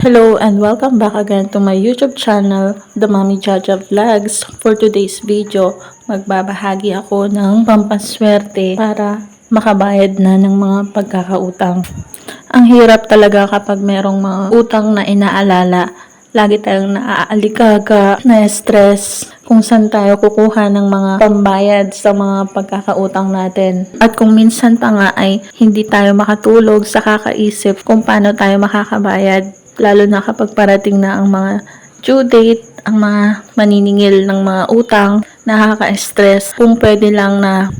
Hello and welcome back again to my YouTube channel, The Mommy Jaja Vlogs. For today's video, magbabahagi ako ng pampaswerte para makabayad na ng mga pagkakautang. Ang hirap talaga kapag merong mga utang na inaalala. Lagi tayong naaalikaga, na-stress kung saan tayo kukuha ng mga pambayad sa mga pagkakautang natin. At kung minsan pa nga ay hindi tayo makatulog sa kakaisip kung paano tayo makakabayad lalo na kapag parating na ang mga due date, ang mga maniningil ng mga utang, nakaka-stress. Kung pwede lang na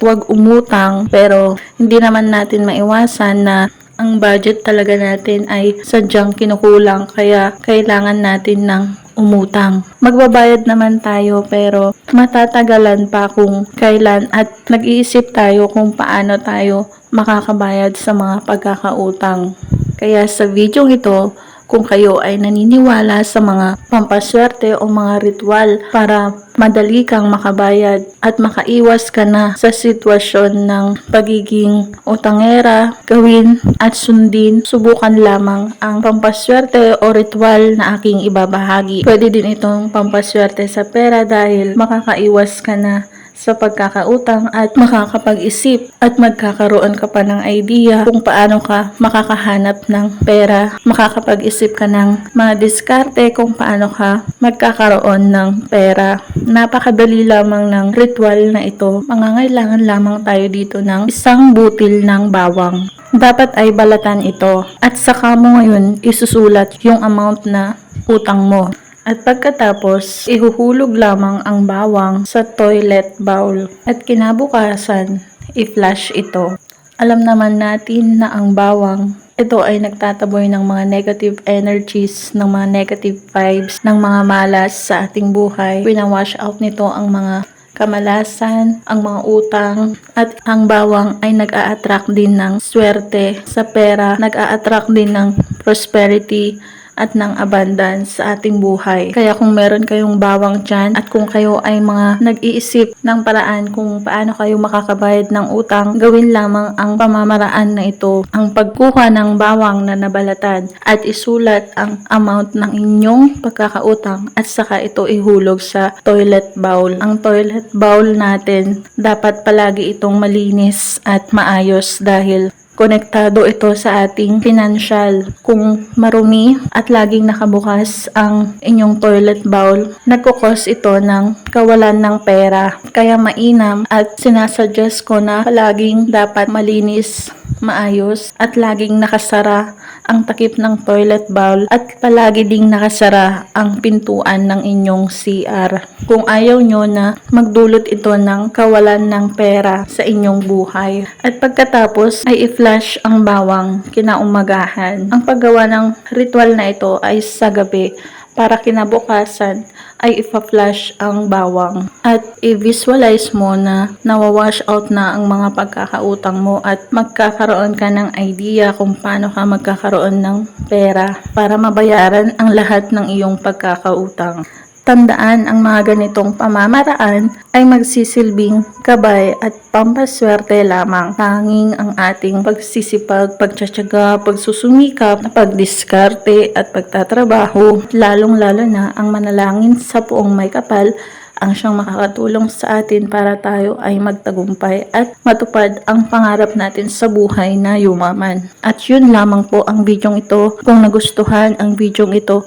huwag umutang, pero hindi naman natin maiwasan na ang budget talaga natin ay sadyang kinukulang, kaya kailangan natin ng umutang. Magbabayad naman tayo pero matatagalan pa kung kailan at nag-iisip tayo kung paano tayo makakabayad sa mga pagkakautang. Kaya sa video ito, kung kayo ay naniniwala sa mga pampaswerte o mga ritual para madali kang makabayad at makaiwas ka na sa sitwasyon ng pagiging utangera, gawin at sundin, subukan lamang ang pampaswerte o ritual na aking ibabahagi. Pwede din itong pampaswerte sa pera dahil makakaiwas ka na sa pagkakautang at makakapag-isip at magkakaroon ka pa ng idea kung paano ka makakahanap ng pera, makakapag-isip ka ng mga diskarte kung paano ka magkakaroon ng pera. Napakadali lamang ng ritual na ito. Mangangailangan lamang tayo dito ng isang butil ng bawang. Dapat ay balatan ito at saka mo ngayon isusulat yung amount na utang mo. At pagkatapos, ihuhulog lamang ang bawang sa toilet bowl. At kinabukasan, i-flush ito. Alam naman natin na ang bawang, ito ay nagtataboy ng mga negative energies, ng mga negative vibes, ng mga malas sa ating buhay. Winawash out nito ang mga kamalasan, ang mga utang, at ang bawang ay nag-a-attract din ng swerte sa pera, nag-a-attract din ng prosperity, at ng abundance sa ating buhay. Kaya kung meron kayong bawang dyan at kung kayo ay mga nag-iisip ng paraan kung paano kayo makakabayad ng utang, gawin lamang ang pamamaraan na ito, ang pagkuha ng bawang na nabalatan at isulat ang amount ng inyong pagkakautang at saka ito ihulog sa toilet bowl. Ang toilet bowl natin dapat palagi itong malinis at maayos dahil konektado ito sa ating financial. Kung marumi at laging nakabukas ang inyong toilet bowl, nagkukos ito ng kawalan ng pera. Kaya mainam at sinasuggest ko na palaging dapat malinis, maayos at laging nakasara ang takip ng toilet bowl at palagi ding nakasara ang pintuan ng inyong CR. Kung ayaw nyo na magdulot ito ng kawalan ng pera sa inyong buhay. At pagkatapos ay i-flush ang bawang kinaumagahan. Ang paggawa ng ritual na ito ay sa gabi para kinabukasan ay ipa-flush ang bawang at i-visualize mo na nawawash out na ang mga pagkakautang mo at magkakaroon ka ng idea kung paano ka magkakaroon ng pera para mabayaran ang lahat ng iyong pagkakautang. Tandaan ang mga ganitong pamamaraan ay magsisilbing gabay at pampaswerte lamang. Tanging ang ating pagsisipag, pagtsatsaga, pagsusumikap, pagdiskarte at pagtatrabaho, lalong-lalo na ang manalangin sa puong may kapal ang siyang makakatulong sa atin para tayo ay magtagumpay at matupad ang pangarap natin sa buhay na yumaman. At yun lamang po ang bidyong ito. Kung nagustuhan ang bidyong ito,